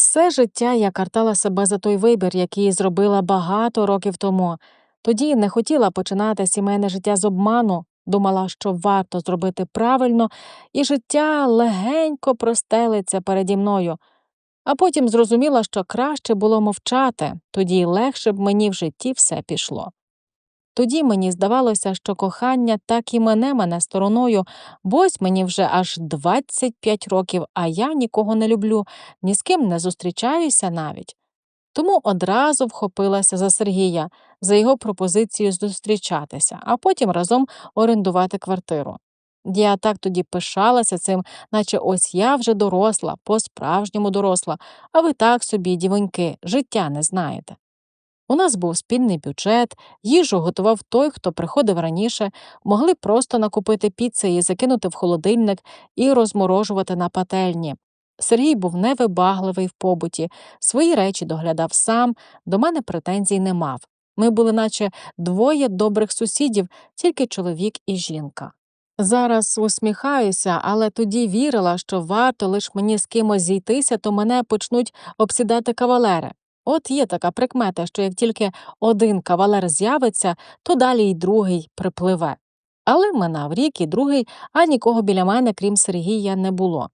Все життя я картала себе за той вибір, який зробила багато років тому. Тоді не хотіла починати сімейне життя з обману, думала, що варто зробити правильно, і життя легенько простелиться переді мною. А потім зрозуміла, що краще було мовчати, тоді легше б мені в житті все пішло. Тоді мені здавалося, що кохання так і мене мене стороною, бо ось мені вже аж 25 років, а я нікого не люблю, ні з ким не зустрічаюся навіть. Тому одразу вхопилася за Сергія, за його пропозицію зустрічатися, а потім разом орендувати квартиру. Я так тоді пишалася цим, наче ось я вже доросла, по-справжньому доросла, а ви так собі, дівоньки, життя не знаєте. У нас був спільний бюджет, їжу готував той, хто приходив раніше, могли просто накупити піци і закинути в холодильник і розморожувати на пательні. Сергій був невибагливий в побуті, свої речі доглядав сам, до мене претензій не мав. Ми були, наче двоє добрих сусідів, тільки чоловік і жінка. Зараз усміхаюся, але тоді вірила, що варто лиш мені з кимось зійтися, то мене почнуть обсідати кавалери. От є така прикмета, що як тільки один кавалер з'явиться, то далі й другий припливе. Але минав рік і другий, а нікого біля мене, крім Сергія, не було.